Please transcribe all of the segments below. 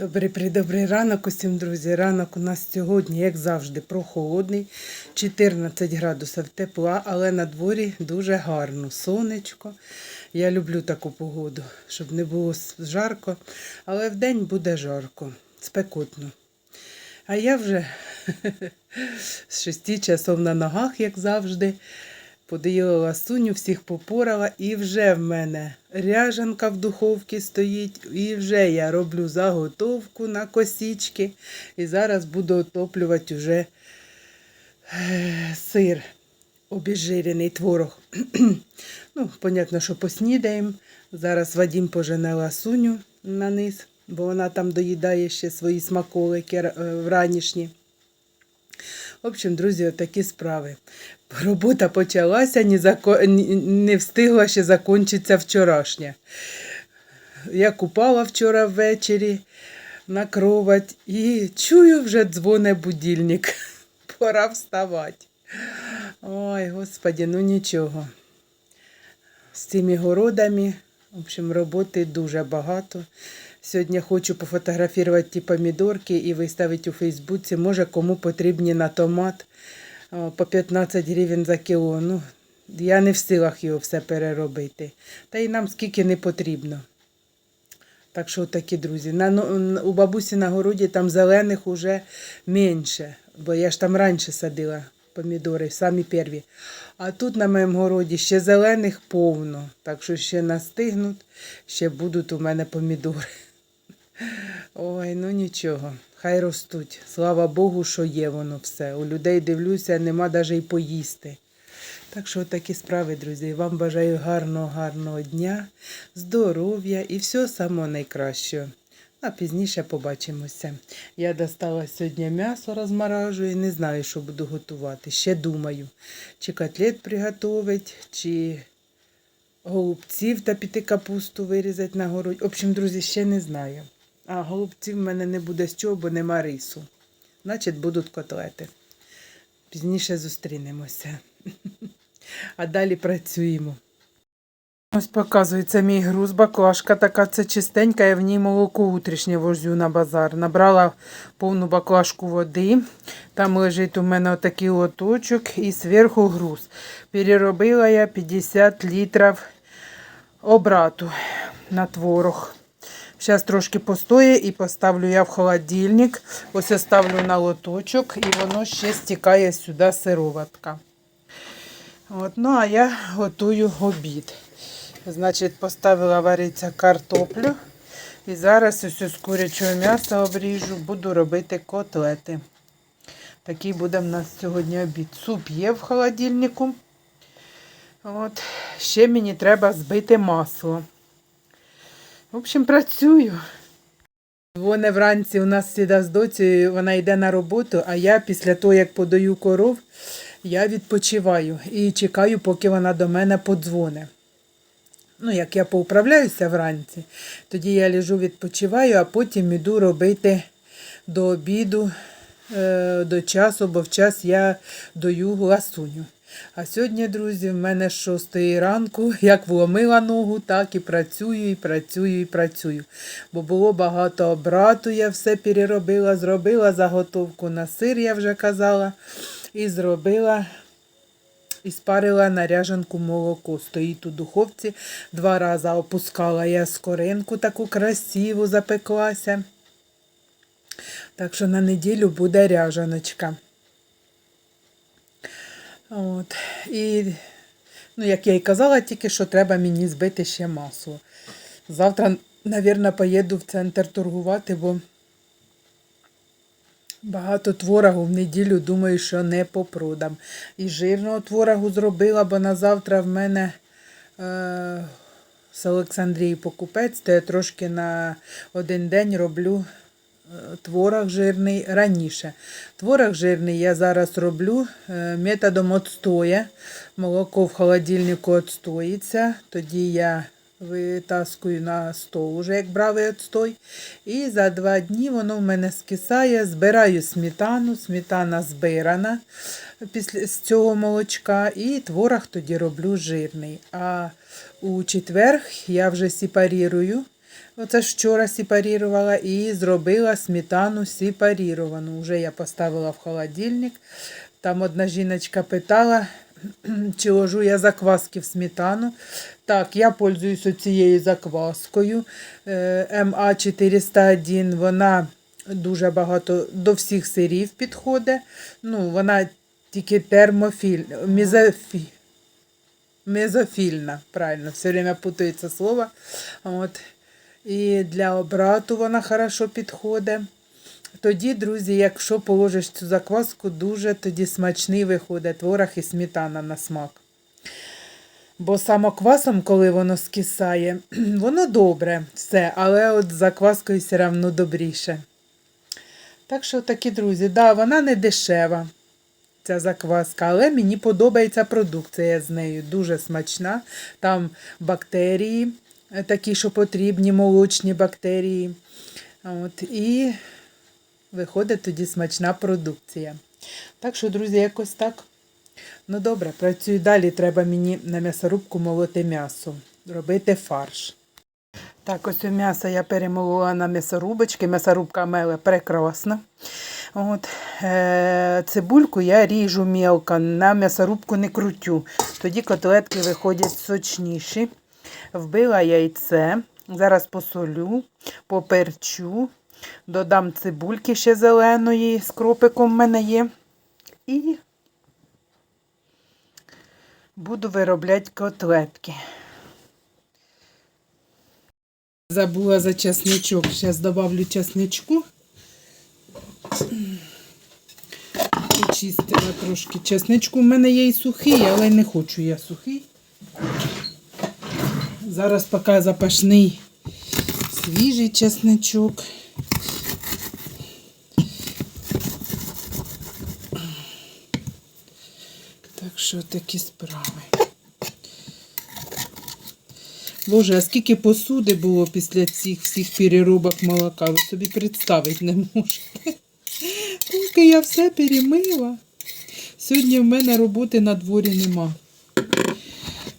Добрий придобрий ранок усім, друзі. Ранок у нас сьогодні, як завжди, прохолодний. 14 градусів тепла, але на дворі дуже гарно. Сонечко. Я люблю таку погоду, щоб не було жарко, але вдень буде жарко, спекотно. А я вже з 6 часов на ногах, як завжди. Подоїла ласуню, всіх попорала, і вже в мене ряжанка в духовці стоїть, і вже я роблю заготовку на косічки. І зараз буду отоплювати вже е, сир, обезжирений творог. ну, понятно, що поснідаємо. Зараз Вадім пожене ласуню на низ, бо вона там доїдає ще свої смаколики е, вранішні. В общем, друзі, отакі справи. Робота почалася, не, зако... не встигла ще закінчитися вчорашня. Я купала вчора ввечері на кровать і чую, вже дзвоне будильник. Пора вставати. Ой, господі, ну нічого. З цими городами, в общем, роботи дуже багато. Сьогодні хочу пофотографувати ті помідорки і виставити у Фейсбуці. Може, кому потрібні на томат по 15 гривень за кіло. Ну, я не в силах його все переробити. Та й нам скільки не потрібно. Так що такі друзі. На, ну, у бабусі на городі там зелених уже менше, бо я ж там раніше садила помідори, самі перві. А тут на моєму городі ще зелених повно. Так що ще настигнуть, ще будуть у мене помідори. Ой, ну нічого, хай ростуть. Слава Богу, що є воно все. У людей дивлюся, нема навіть і поїсти. Так що такі справи, друзі. Вам бажаю гарного, гарного дня, здоров'я і всього самого найкращого. А пізніше побачимося. Я достала сьогодні м'ясо, розморажую, не знаю, що буду готувати. Ще думаю, чи котлет приготувати, чи голубців та піти капусту вирізати на городі. В общем, друзі, ще не знаю. А голубців в мене не буде з чого, бо нема рису. Значить, будуть котлети. Пізніше зустрінемося. А далі працюємо. Ось показується мій груз, баклажка така, це чистенька, я в ній молоко утрішнє возю на базар. Набрала повну баклажку води. Там лежить у мене отакий лоточок і зверху груз. Переробила я 50 літрів обрату на творог. Зараз трошки постоє і поставлю я в холодильник. Ось я ставлю на лоточок і воно ще стікає сюди сироватка. От, ну, а я готую обід. Значить, поставила варитися картоплю. І зараз ось з курячого м'яса обріжу, буду робити котлети. Такий буде в нас сьогодні обід. Суп є в холодильнику. От. Ще мені треба збити масло. В общем, працюю. Вони вранці у нас сіда з доцею, вона йде на роботу, а я після того, як подаю коров, я відпочиваю і чекаю, поки вона до мене подзвоне. Ну, як я поуправляюся вранці, тоді я лежу, відпочиваю, а потім іду робити до обіду, е, до часу, бо в час я даю ласуню. А сьогодні, друзі, в мене з 6 ранку, як вломила ногу, так і працюю, і працюю, і працюю. Бо було багато обрату, я все переробила, зробила заготовку на сир, я вже казала, і зробила і спарила на ряжанку молоко. Стоїть у духовці. Два рази опускала я скоринку таку красиву, запеклася. Так що на неділю буде ряжаночка. От. І, ну, як я і казала, тільки що треба мені збити ще масло. Завтра, мабуть, поїду в центр торгувати, бо багато творогу в неділю, думаю, що не попродам. І жирного творогу зробила, бо на завтра в мене е, з Олександрії покупець, то я трошки на один день роблю творог жирний раніше. Творог жирний я зараз роблю е, методом отстоя. Молоко в холодильнику отстоїться, тоді я витаскую на стол, уже як бравий отстой. І за два дні воно в мене скисає. Збираю сметану, сметана збирана після з цього молочка, і творог тоді роблю жирний. А у четвер я вже сепарірую Оце ж вчора сепарірувала і зробила сметану сепаріровану. Уже я поставила в холодильник. Там одна жіночка питала, чи ложу я закваски в сметану. Так, я пользуюсь цією закваскою е, МА401. Вона дуже багато до всіх сирів підходить. Ну, вона тільки термофіль, мізофіль. Мезофільна, правильно, все время путається слово. От. І для обрату вона хорошо підходить. Тоді, друзі, якщо положиш цю закваску, дуже тоді смачний виходить творог і сметана на смак. Бо самоквасом, коли воно скисає, воно добре все, але от закваскою все одно добріше. Так що такі, друзі, да, вона не дешева, ця закваска, але мені подобається продукція з нею. Дуже смачна. Там бактерії, такі, що потрібні, молочні бактерії. От, і виходить тоді смачна продукція. Так що, друзі, якось так. Ну добре, працюю далі. Треба мені на м'ясорубку молоти м'ясо, робити фарш. Так, ось м'ясо я перемолола на м'ясорубочки. М'ясорубка меле прекрасна. От, е, цибульку я ріжу мелко, на м'ясорубку не крутю. Тоді котлетки виходять сочніші. Вбила яйце. Зараз посолю, поперчу, додам цибульки ще зеленої з кропиком в мене є. І буду виробляти котлетки. Забула за чесничок. Зараз добавлю чесничку. Почистила трошки чесничку. У мене є і сухий, але не хочу я сухий. Зараз поки запашний свіжий чесничок. Так що такі справи. Боже, а скільки посуди було після цих всіх переробок молока, ви собі представити не можете. Поки я все перемила. Сьогодні в мене роботи на дворі нема.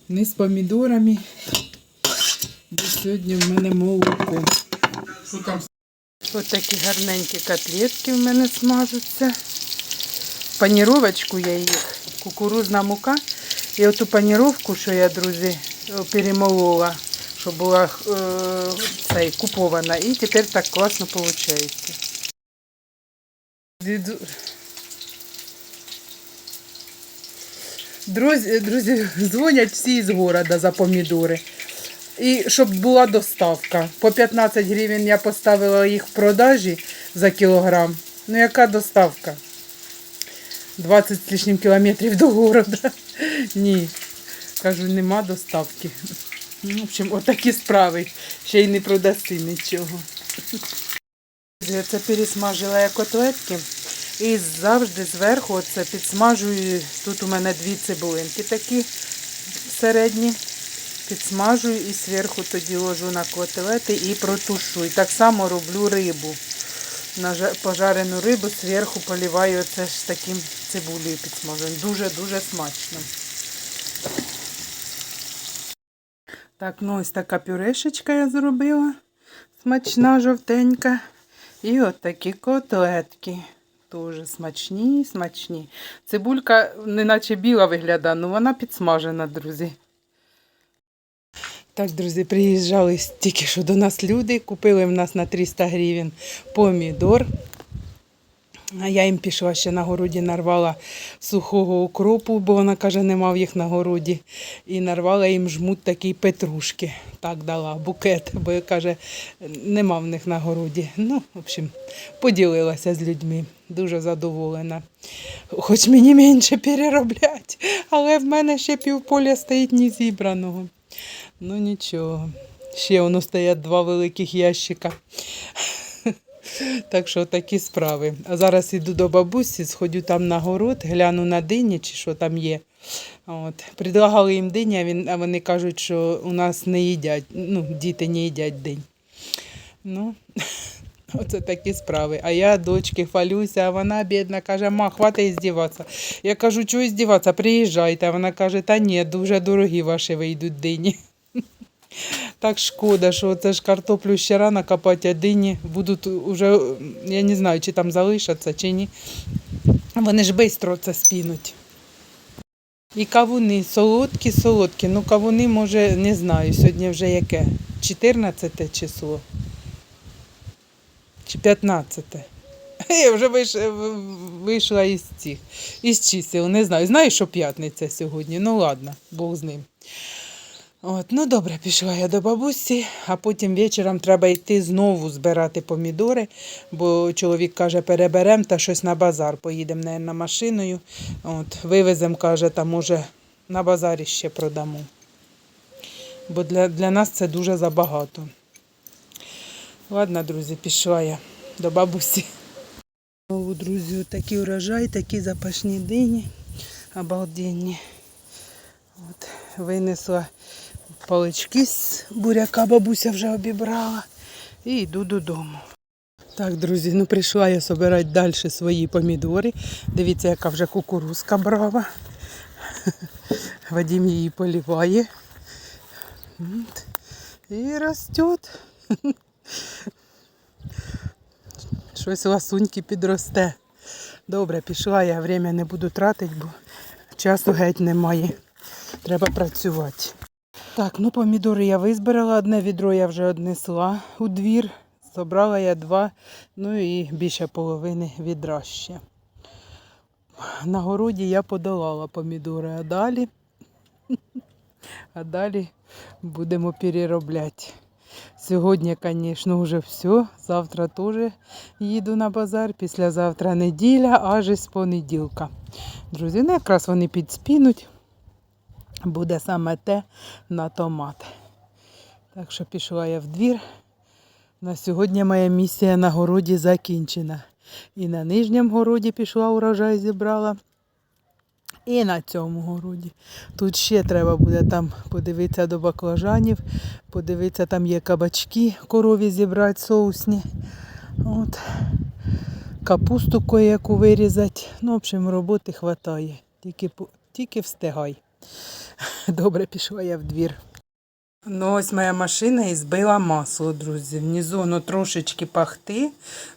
Не з помідорами, сьогодні в мене молоко. Ось такі гарненькі котлетки в мене смажуться. Паніровочку я їх, кукурузна мука. І оту паніровку, що я, друзі, перемолола, щоб була е, цей, купована. І тепер так класно виходить. Друзі, друзі, дзвонять всі з города за помідори. І щоб була доставка. По 15 гривень я поставила їх в продажі за кілограм. Ну яка доставка? 20 з лишнім кілометрів до города. Ні. Кажу, нема доставки. Ну, в общем, отакі справи. Ще й не продаси нічого. Я це пересмажила я котлетки. І завжди зверху оце підсмажую. Тут у мене дві цибулинки такі середні. Підсмажую і зверху тоді ложу на котлети і протушую. Так само роблю рибу. Пожарену рибу зверху поливаю оце ж таким цибулею підсмаженою. Дуже-дуже смачно. Так, ну ось така пюрешечка я зробила. Смачна, жовтенька. І от такі котлетки. Дуже смачні, смачні. Цибулька неначе біла виглядає, але вона підсмажена, друзі. Так, друзі, приїжджали тільки що до нас люди, купили в нас на 300 гривень помідор. А я їм пішла ще на городі, нарвала сухого укропу, бо вона каже, нема в їх на городі. І нарвала їм жмут такий петрушки. Так дала букет, бо каже, нема в них на городі. Ну, в общем, поділилася з людьми. Дуже задоволена. Хоч мені менше перероблять, але в мене ще півполя стоїть не зібраного. Ну нічого. Ще воно стоять два великих ящика. Так що такі справи. А зараз іду до бабусі, сходю там на город, гляну на дині, чи що там є. От. Предлагали їм дині, а, він, а вони кажуть, що у нас не їдять, ну, діти не їдять день. Ну, оце такі справи. А я дочки хвалюся, а вона бідна каже, ма, хватить здіватися. Я кажу, чого здіватися, приїжджайте. А вона каже, та ні, дуже дорогі ваші вийдуть дині. Так шкода, що це ж картоплю ще рано копати, а дині будуть уже, я не знаю, чи там залишаться, чи ні. Вони ж швидко це спінуть. І кавуни, солодкі, солодкі. Ну, кавуни, може, не знаю, сьогодні вже яке? 14 число. Чи 15. Я вже вийшла із цих, із чисел, не знаю. Знаю, що п'ятниця сьогодні. Ну ладно, Бог з ним. От, ну добре, пішла я до бабусі, а потім вечором треба йти знову збирати помідори, бо чоловік каже, переберемо та щось на базар. Поїдемо, мабуть, машиною. От, вивеземо, каже, та може на базарі ще продамо. Бо для, для нас це дуже забагато. Ладно, друзі, пішла я до бабусі. Знову, друзі, такі урожай, такі запашні дині, обалденні. От, винесла палички з буряка, бабуся вже обібрала. І йду додому. Так, друзі, ну прийшла я збирати далі свої помідори. Дивіться, яка вже кукурузка брава. Вадим її поліває. От. І росте. Щось ласуньки підросте. Добре, пішла я, время не буду тратити, бо часу геть немає. Треба працювати. Так, ну помідори я визбирала, одне відро я вже однесла у двір. Забрала я два, ну і більше половини відра ще. На городі я подолала помідори, а далі, а далі будемо переробляти. Сьогодні, звісно, вже все. Завтра теж їду на базар. Післязавтра неділя, аж із понеділка. Друзі, ну якраз вони підспінуть. Буде саме те на томат. Так що пішла я в двір. На сьогодні моя місія на городі закінчена. І на нижньому городі пішла урожай зібрала. І на цьому городі. Тут ще треба буде там подивитися до баклажанів, подивитися, там є кабачки, корові зібрати соусні. От. Капусту кое-яку вирізати. Ну, в общем, роботи вистачає. Тільки, тільки встигай. Добре, пішла я в двір. Ну, ось моя машина і збила масло, друзі. Внизу воно трошечки пахти.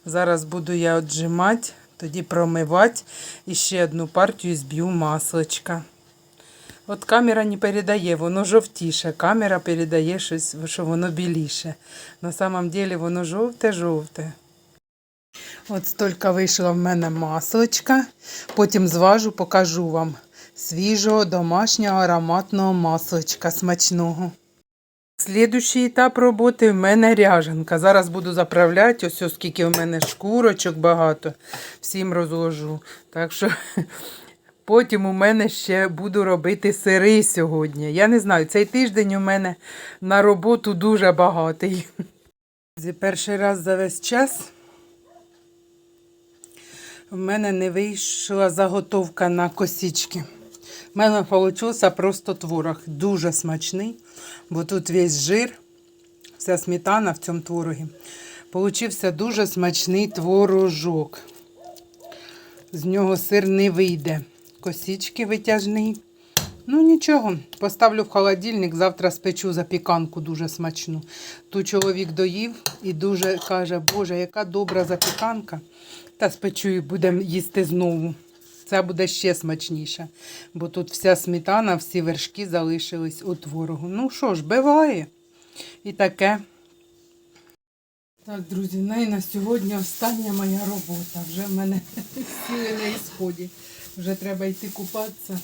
Зараз буду я отжимати, тоді промивати і ще одну партію зб'ю масличка. От камера не передає, воно жовтіше. Камера передає щось, що воно біліше. На самом деле воно жовте-жовте. От стільки вийшло в мене масличка. Потім зважу, покажу вам свіжого домашнього ароматного масличка смачного. Слідуючий етап роботи в мене ряжанка. Зараз буду заправляти, ось ось скільки в мене шкурочок багато, всім розложу. Так що потім у мене ще буду робити сири сьогодні. Я не знаю, цей тиждень у мене на роботу дуже багатий. Перший раз за весь час в мене не вийшла заготовка на косички. У мене вийшов просто творог. Дуже смачний, бо тут весь жир, вся сметана в цьому творогі. Получився дуже смачний творожок. З нього сир не вийде. Косички витяжний. Ну нічого, поставлю в холодильник, завтра спечу запіканку дуже смачну. Тут чоловік доїв і дуже каже, Боже, яка добра запіканка. Та спечу і будемо їсти знову. Це буде ще смачніше, бо тут вся сметана, всі вершки залишились у творогу. Ну що ж, биває. І таке. Так, друзі, ну і на сьогодні остання моя робота. Вже в мене сили на ісході. Вже треба йти купатися.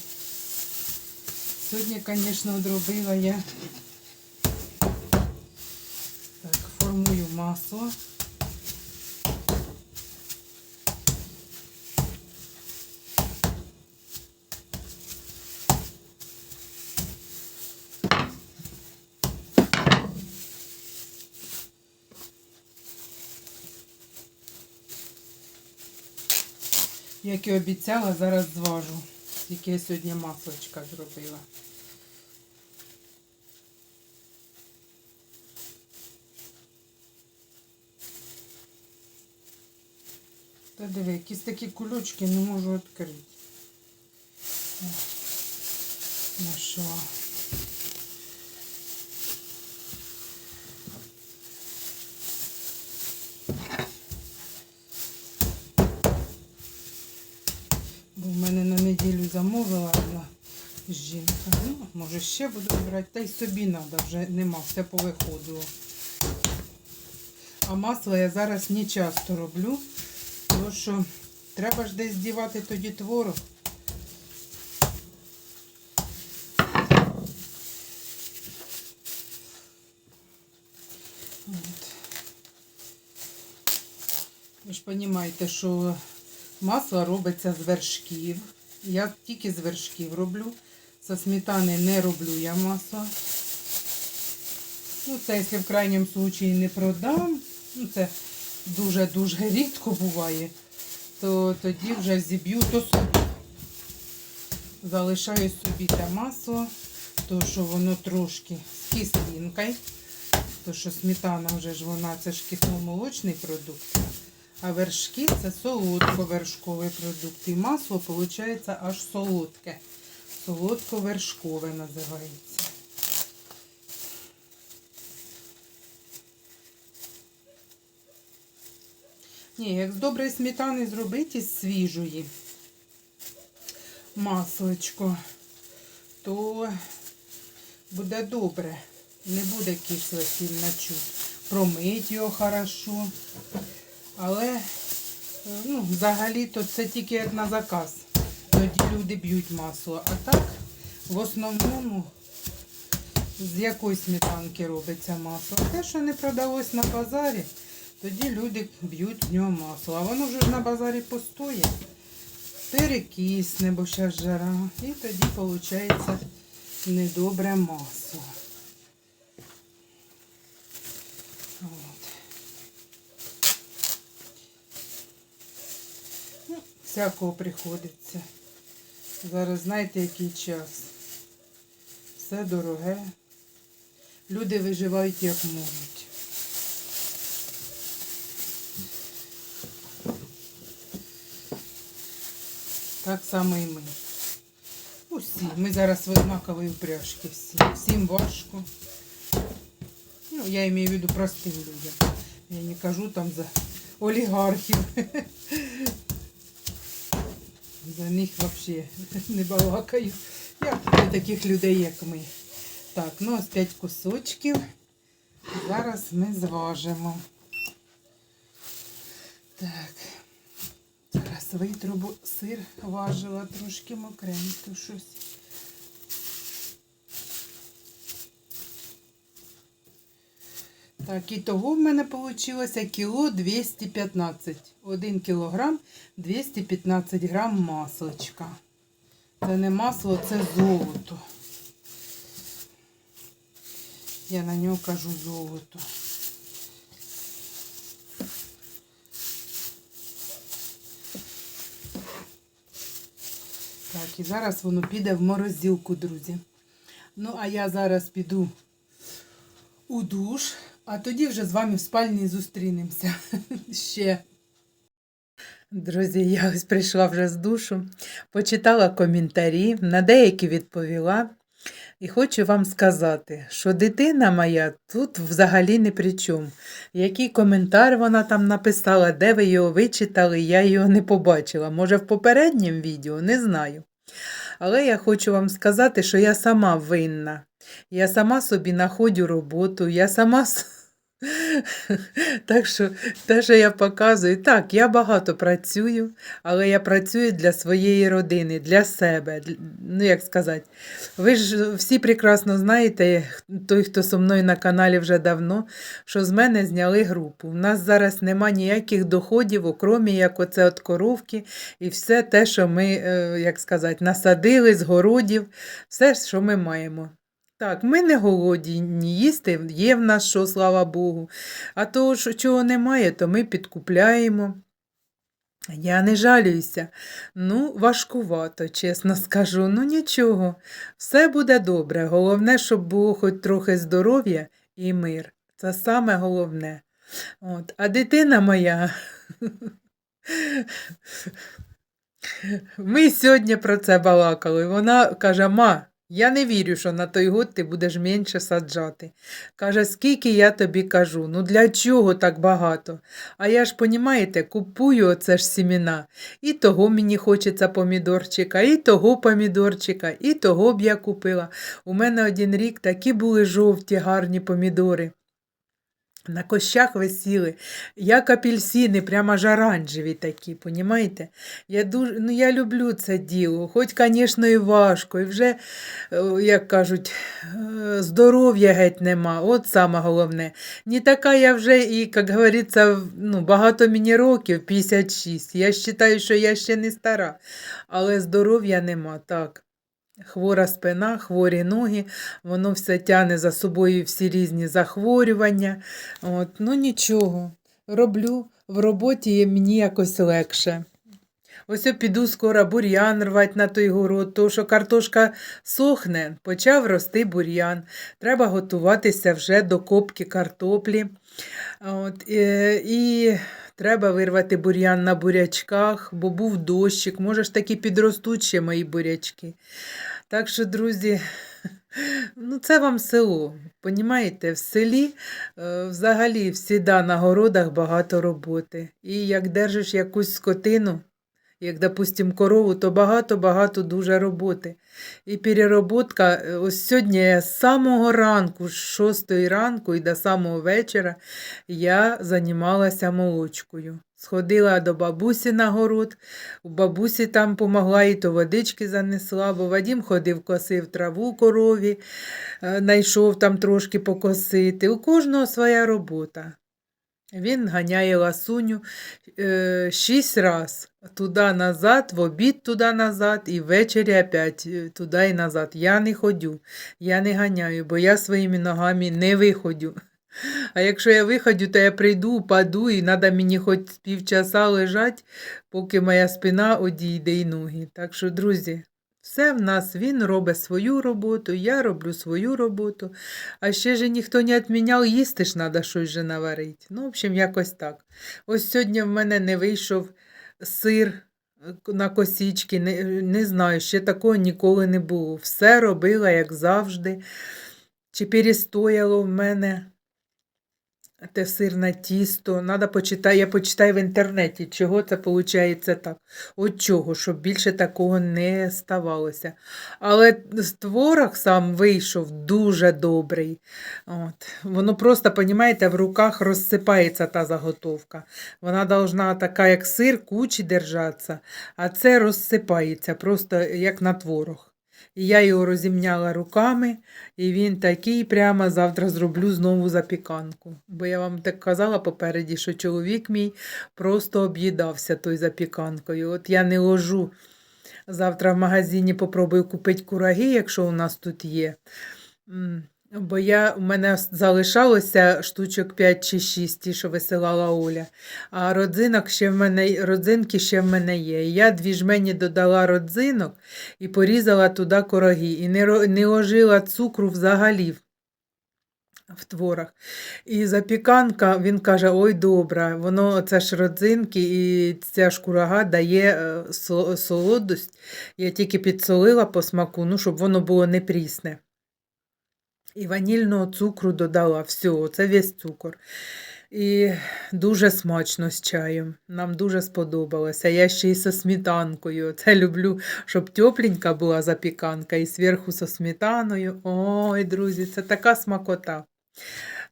Сьогодні, звісно, одробила я так, формую масло. Як і обіцяла, зараз зважу, скільки я сьогодні маслочка зробила. Та диви, якісь такі кульочки не можу відкрити. Нашла. замовила одна жінка. Ну, може ще буду брати, та й собі треба, вже нема, все повиходило. А масло я зараз не часто роблю, тому що треба ж десь дівати тоді творог. Ви ж розумієте, що масло робиться з вершків. Я тільки з вершків роблю. Со сметани не роблю я масло. Ну, це якщо в крайньому случаї не продам, ну це дуже-дуже рідко буває, то тоді вже зіб'ю то собі. Залишаю собі те масло, то що воно трошки з кислинкою. То що сметана вже ж вона це ж кисломолочний продукт. А вершки це солодко-вершковий продукт. І масло виходить аж солодке. Солодко-вершкове називається. Ні, як з доброї сметани зробити із свіжої масличко, то буде добре. Не буде сильно чуть. Промить його хорошо. Але ну, взагалі-то це тільки як на заказ. Тоді люди б'ють масло. А так, в основному, з якої сметанки робиться масло. Те, що не продалось на базарі, тоді люди б'ють в нього масло. А воно вже на базарі постоє, перекисне, бо зараз жара. І тоді виходить недобре масло. Ну, всякого приходиться. Зараз знаєте, який час. Все дороге. Люди виживають як можуть. Так само і ми. Усі. Ми зараз в однаковій упряжці всі. Всім важко. Ну, я имею в виду простым людям. Я не кажу там за олігархів. За них взагалі не балакаю. Я для таких людей, як ми. Так, ну ось 5 кусочків. Зараз ми зважимо. Так. Зараз витрубу сир важила трошки мокренько щось. Так, і того в мене вийшло кіло 215. 1 кілограм 215 грам масличка. Це не масло, це золото. Я на нього кажу золото. Так, і зараз воно піде в морозилку, друзі. Ну, а я зараз піду у душ, а тоді вже з вами в спальні зустрінемося ще. Друзі, я ось прийшла вже з душу, почитала коментарі, на деякі відповіла. І хочу вам сказати, що дитина моя тут взагалі не при чому. Який коментар вона там написала, де ви його вичитали, я його не побачила. Може, в попередньому відео, не знаю. Але я хочу вам сказати, що я сама винна. Я сама собі знаходжу роботу, я сама. Так що те, що я показую, так, я багато працюю, але я працюю для своєї родини, для себе. Ну, як сказати, ви ж всі прекрасно знаєте, той, хто зі мною на каналі вже давно, що з мене зняли групу. У нас зараз нема ніяких доходів, окрім як оце от коровки і все те, що ми, е, як сказати, насадили з городів, все, що ми маємо. Так, ми не голодні, їсти є в нас що, слава Богу. А того, що чого немає, то ми підкупляємо. Я не жалююся. Ну, важкувато, чесно скажу. Ну нічого, все буде добре. Головне, щоб було хоч трохи здоров'я і мир. Це саме головне. От. А дитина моя. Ми сьогодні про це балакали. Вона каже: Ма, Я не вірю, що на той год ти будеш менше саджати. Каже, скільки я тобі кажу, ну для чого так багато? А я ж, понімаєте, купую оце ж сіміна. І того мені хочеться помідорчика, і того помідорчика, і того б я купила. У мене один рік такі були жовті, гарні помідори. На кощах висіли, як апельсини, прямо аж оранжеві такі, понімаєте? Я дуже, ну я люблю це діло, хоч, звісно, і важко, і вже, е, як кажуть, е, здоров'я геть нема, от саме головне. Не така я вже і, як говориться, ну, багато мені років, 56. Я вважаю, що я ще не стара, але здоров'я нема, так. Хвора спина, хворі ноги, воно все тягне за собою всі різні захворювання. От, ну нічого, роблю в роботі мені якось легше. Ось я піду скоро бур'ян рвати на той город, тому що картошка сохне, почав рости бур'ян. Треба готуватися вже до копки картоплі. От, е, і треба вирвати бур'ян на бурячках, бо був дощик, може ж таки підростуть ще мої бурячки. Так що, друзі, ну це вам село. Понімаєте, в селі взагалі взагалі всіда на городах багато роботи. І як держиш якусь скотину, як, допустим, корову, то багато-багато дуже роботи. І перероботка, е, ось сьогодні я з самого ранку, з 6 ранку і до самого вечора я займалася молочкою. Сходила до бабусі на город, у бабусі там помогла, і то водички занесла, бо Вадім ходив, косив траву корові, знайшов там трошки покосити. У кожного своя робота. Він ганяє ласуню е, шість раз. Туди-назад, в обід туди-назад і ввечері опять е, туди і назад. Я не ходю, я не ганяю, бо я своїми ногами не виходю. А якщо я виходю, то я прийду, упаду, і треба мені хоч півчаса лежати, поки моя спина одійде і ноги. Так що, друзі, все в нас він робить свою роботу, я роблю свою роботу. А ще ж ніхто не відміняв, їсти ж треба щось же наварити. Ну, в общем, якось так. Ось сьогодні в мене не вийшов сир е, на косічки, не, не знаю, ще такого ніколи не було. Все робила, як завжди. Чи перестояло в мене те сирне тісто. Надо почитати, я почитаю в інтернеті, чого це виходить так. От чого, щоб більше такого не ставалося. Але творог сам вийшов дуже добрий. От. Воно просто, розумієте, в руках розсипається та заготовка. Вона должна така, як сир, кучі держатися, а це розсипається, просто як на творог. І я його розімняла руками, і він такий прямо завтра зроблю знову запіканку. Бо я вам так казала попереді, що чоловік мій просто об'їдався той запіканкою. От я не ложу. Завтра в магазині попробую купити кураги, якщо у нас тут є. Бо я, у мене залишалося штучок 5 чи 6, ті, що висилала Оля. А родзинок ще в мене, родзинки ще в мене є. Я дві жмені додала родзинок і порізала туди короги. І не, не ложила цукру взагалі в- в творах. І запіканка, він каже, ой, добре, воно це ж родзинки, і ця ж курага дає е, солодость. Я тільки підсолила по смаку, ну, щоб воно було не прісне. І ванільного цукру додала, все, це весь цукор. І дуже смачно з чаєм. Нам дуже сподобалося. Я ще й зі сметанкою. Це люблю, щоб тепленька була запіканка і зверху зі сметаною. Ой, друзі, це така смакота.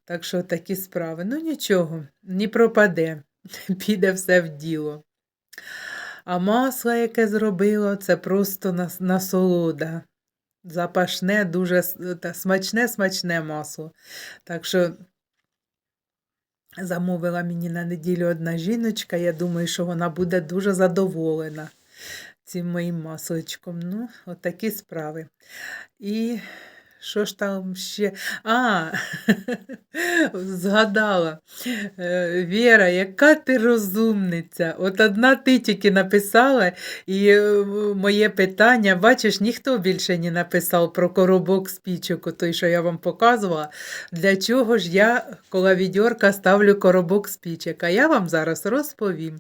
Так що такі справи. Ну нічого, не пропаде. Піде все в діло. А масло, яке зробило, це просто нас- насолода. Запашне, дуже смачне, смачне масло. Так що замовила мені на неділю одна жіночка. Я думаю, що вона буде дуже задоволена цим моїм масличком. Ну, отакі справи. І що ж там ще? А, згадала. Е, Віра, яка ти розумниця. От одна ти тільки написала, і е, моє питання, бачиш, ніхто більше не написав про коробок спічок, той, що я вам показувала. Для чого ж я коло відьорка ставлю коробок спічок? А я вам зараз розповім.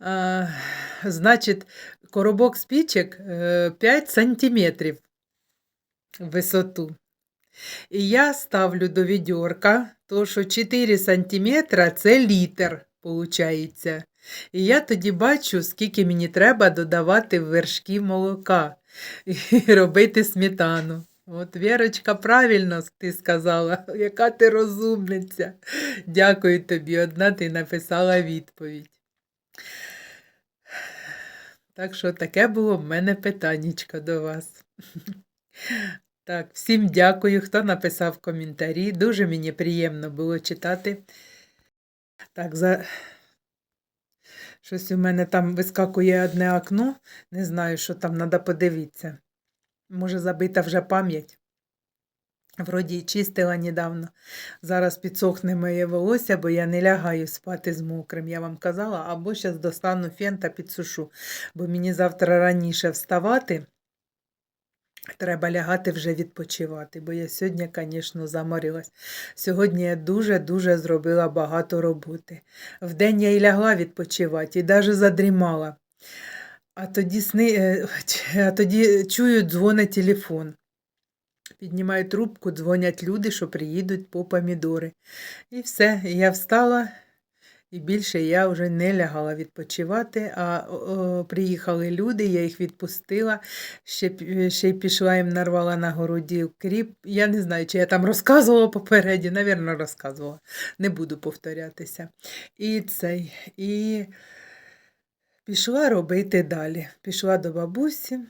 А, значить, коробок спічок е, 5 сантиметрів. Висоту. І я ставлю до відьорка, то що 4 сантиметра це літр, виходить. І я тоді бачу, скільки мені треба додавати вершки молока і робити сметану. От Вірочка, правильно ти сказала, яка ти розумниця. Дякую тобі, одна ти написала відповідь. Так що таке було в мене питаннячко до вас. Так, всім дякую, хто написав коментарі. Дуже мені приємно було читати. Так, за... щось у мене там вискакує одне окно. Не знаю, що там треба подивитися. Може, забита вже пам'ять. Вроді чистила недавно. Зараз підсохне моє волосся, бо я не лягаю спати з мокрим, я вам казала, або зараз достану фен та підсушу, бо мені завтра раніше вставати. Треба лягати вже відпочивати, бо я сьогодні, звісно, заморилась. Сьогодні я дуже-дуже зробила багато роботи. Вдень я і лягла відпочивати, і навіть задрімала. А тоді, сни... е, а тоді чую, дзвонить телефон. Піднімаю трубку, дзвонять люди, що приїдуть по помідори. І все, я встала, і більше я вже не лягала відпочивати, а о, приїхали люди, я їх відпустила, ще, ще й пішла їм нарвала на городі кріп. Я не знаю, чи я там розказувала попереді, навірно, розказувала. Не буду повторятися. І цей, і пішла робити далі. Пішла до бабусі.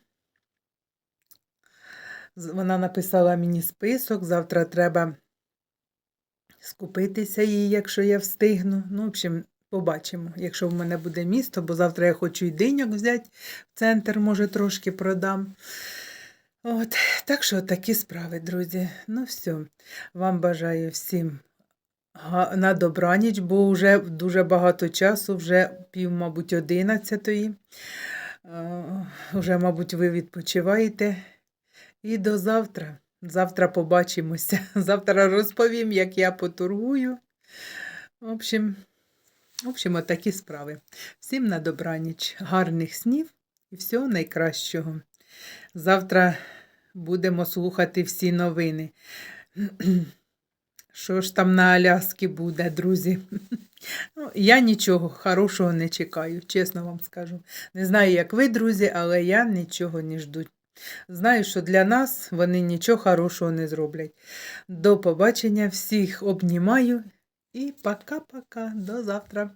Вона написала мені список, завтра треба скупитися їй, якщо я встигну. Ну, в общем, побачимо, якщо в мене буде місто, бо завтра я хочу й диньок взяти в центр, може, трошки продам. От, так що такі справи, друзі. Ну, все. Вам бажаю всім на добраніч, бо вже дуже багато часу, вже пів, мабуть, одинадцятої. Е, Вже, мабуть, ви відпочиваєте. І до завтра. Завтра побачимося. Завтра розповім, як я поторгую. В общем, в общем, такі справи. Всім на добраніч, гарних снів і всього найкращого. Завтра будемо слухати всі новини. Що ж там на Аляскі буде, друзі? Ну, я нічого хорошого не чекаю, чесно вам скажу. Не знаю, як ви, друзі, але я нічого не жду. Знаю, що для нас вони нічого хорошого не зроблять. До побачення, всіх обнімаю і пока-пока, до завтра.